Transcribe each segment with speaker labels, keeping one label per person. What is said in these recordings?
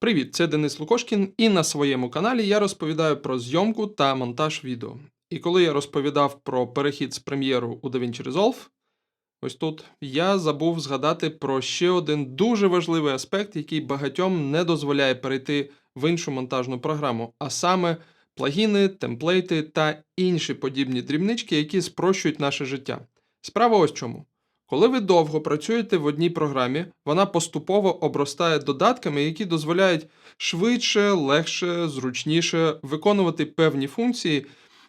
Speaker 1: Привіт, це Денис Лукошкін, і на своєму каналі я розповідаю про зйомку та монтаж відео. І коли я розповідав про перехід з прем'єру у DaVinci Resolve, ось тут я забув згадати про ще один дуже важливий аспект, який багатьом не дозволяє перейти в іншу монтажну програму, а саме плагіни, темплейти та інші подібні дрібнички, які спрощують наше життя. Справа ось чому. Коли ви довго працюєте в одній програмі, вона поступово обростає додатками, які дозволяють швидше, легше, зручніше виконувати певні функції,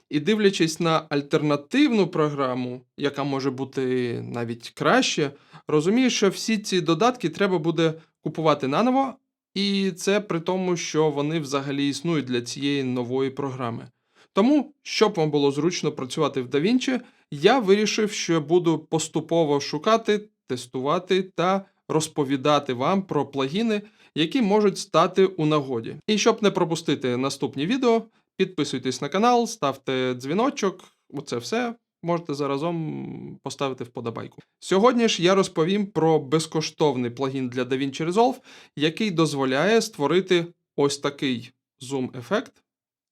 Speaker 1: і дивлячись на альтернативну програму, яка може бути навіть краще, розумієш, що всі ці додатки треба буде купувати наново, і це при тому, що вони взагалі існують для цієї нової програми. Тому, щоб вам було зручно працювати в DaVinci, я вирішив, що буду поступово шукати, тестувати та розповідати вам про плагіни, які можуть стати у нагоді. І щоб не пропустити наступні відео, підписуйтесь на канал, ставте дзвіночок, оце все. Можете заразом поставити вподобайку. Сьогодні ж я розповім про безкоштовний плагін для DaVinci Resolve, який дозволяє створити ось такий зум-ефект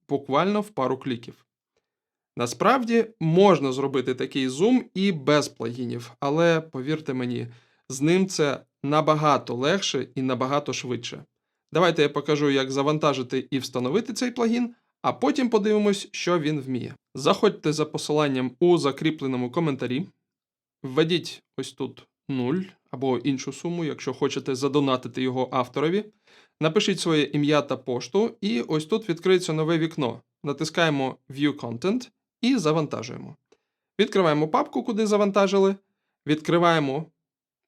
Speaker 1: буквально в пару кліків. Насправді можна зробити такий зум і без плагінів, але повірте мені, з ним це набагато легше і набагато швидше. Давайте я покажу, як завантажити і встановити цей плагін, а потім подивимось, що він вміє. Заходьте за посиланням у закріпленому коментарі, введіть ось тут 0 або іншу суму, якщо хочете задонатити його авторові. Напишіть своє ім'я та пошту, і ось тут відкриється нове вікно. Натискаємо View Content і завантажуємо. Відкриваємо папку, куди завантажили, відкриваємо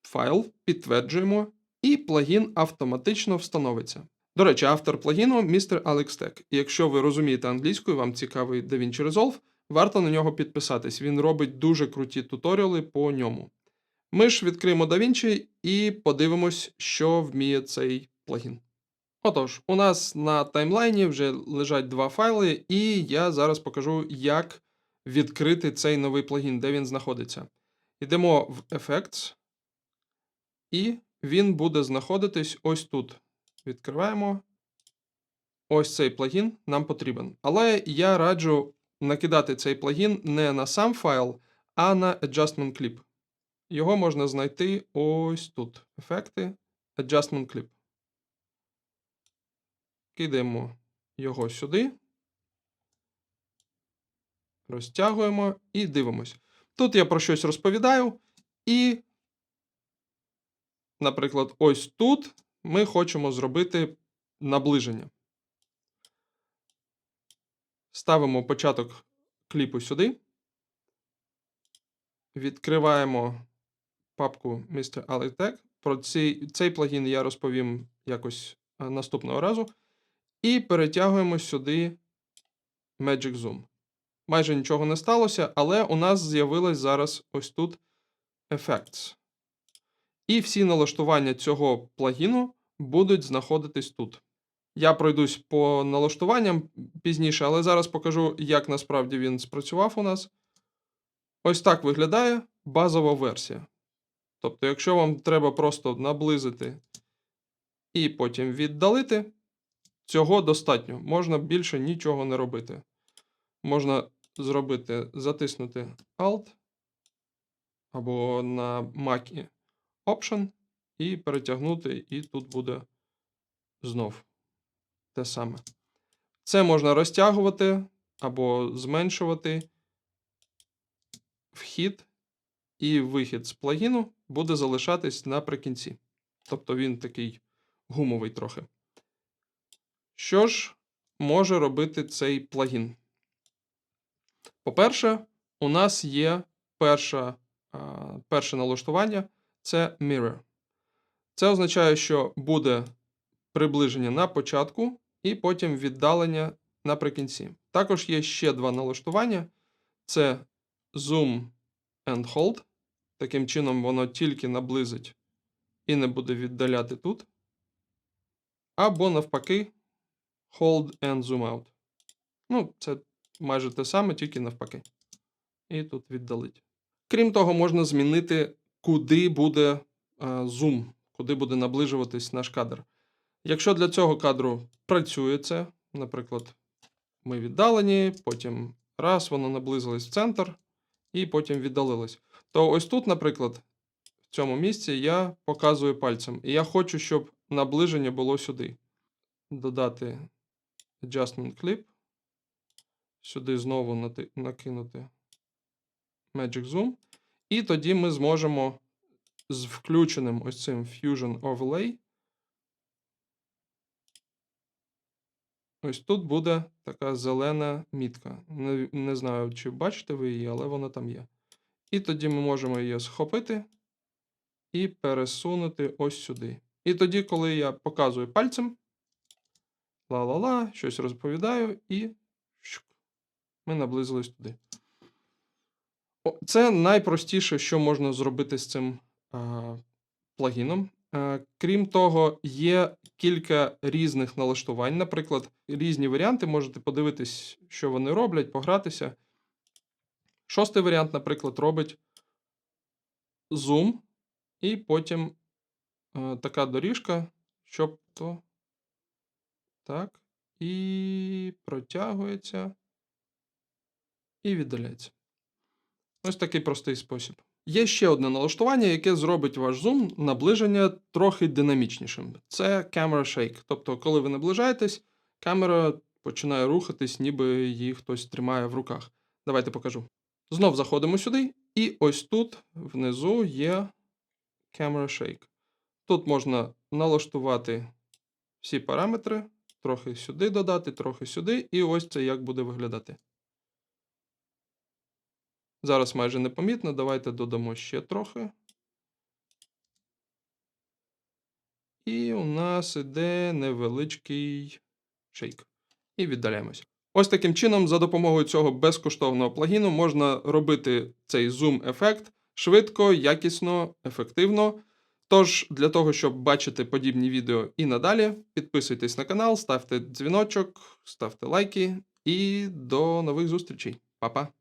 Speaker 1: файл, підтверджуємо, і плагін автоматично встановиться. До речі, автор плагіну містер Тек. І якщо ви розумієте англійською, вам цікавий DaVinci Resolve, варто на нього підписатись. Він робить дуже круті туторіали по ньому. Ми ж відкриємо DaVinci і подивимось, що вміє цей плагін. Отож, у нас на таймлайні вже лежать два файли, і я зараз покажу, як відкрити цей новий плагін, де він знаходиться. Йдемо в Effects, і він буде знаходитись ось тут. Відкриваємо. Ось цей плагін нам потрібен. Але я раджу накидати цей плагін не на сам файл, а на Adjustment Clip. Його можна знайти ось тут. Ефекти, Adjustment Clip. Кидаємо його сюди, розтягуємо і дивимось. Тут я про щось розповідаю, і, наприклад, ось тут ми хочемо зробити наближення. Ставимо початок кліпу сюди. Відкриваємо папку Mr. Alitech. Про цей, цей плагін я розповім якось е, наступного разу. І перетягуємо сюди Magic Zoom. Майже нічого не сталося, але у нас з'явилось зараз ось тут Effects. І всі налаштування цього плагіну будуть знаходитись тут. Я пройдусь по налаштуванням пізніше, але зараз покажу, як насправді він спрацював у нас. Ось так виглядає базова версія. Тобто, якщо вам треба просто наблизити і потім віддалити. Цього достатньо. Можна більше нічого не робити. Можна зробити, затиснути Alt або на Mac Option і перетягнути, і тут буде знов те саме. Це можна розтягувати або зменшувати. Вхід і вихід з плагіну буде залишатись наприкінці. Тобто він такий гумовий трохи. Що ж може робити цей плагін? По-перше, у нас є перша, перше налаштування це Mirror. Це означає, що буде приближення на початку і потім віддалення наприкінці. Також є ще два налаштування: це Zoom and Hold. Таким чином, воно тільки наблизить і не буде віддаляти тут. Або навпаки. Hold and Zoom Out. Ну, це майже те саме, тільки навпаки. І тут віддалить. Крім того, можна змінити, куди буде зум, куди буде наближуватись наш кадр. Якщо для цього кадру працює це, наприклад, ми віддалені, потім раз, воно наблизилось в центр, і потім віддалилось. То ось тут, наприклад, в цьому місці я показую пальцем. І я хочу, щоб наближення було сюди. Додати Adjustment Clip. Сюди знову накинути Magic Zoom. І тоді ми зможемо з включеним ось цим Fusion Overlay. Ось тут буде така зелена мітка. Не, не знаю, чи бачите ви її, але вона там є. І тоді ми можемо її схопити і пересунути ось сюди. І тоді, коли я показую пальцем, ла-ла-ла, щось розповідаю, і ми наблизились туди. Це найпростіше, що можна зробити з цим а, плагіном. Е, Крім того, є кілька різних налаштувань. Наприклад, різні варіанти, можете подивитись, що вони роблять, погратися. Шостий варіант, наприклад, робить зум, і потім е, така доріжка, щоб то. Так. І протягується. І віддаляється. Ось такий простий спосіб. Є ще одне налаштування, яке зробить ваш зум наближення трохи динамічнішим. Це Camera Shake. Тобто, коли ви наближаєтесь, камера починає рухатись, ніби її хтось тримає в руках. Давайте покажу. Знов заходимо сюди, і ось тут внизу є Camera Shake. Тут можна налаштувати всі параметри, трохи сюди додати, трохи сюди, і ось це як буде виглядати. Зараз майже непомітно. Давайте додамо ще трохи. І у нас іде невеличкий шейк. І віддаляємося. Ось таким чином, за допомогою цього безкоштовного плагіну, можна робити цей зум-ефект швидко, якісно, ефективно. Тож, для того, щоб бачити подібні відео і надалі, підписуйтесь на канал, ставте дзвіночок, ставте лайки і до нових зустрічей. Па-па!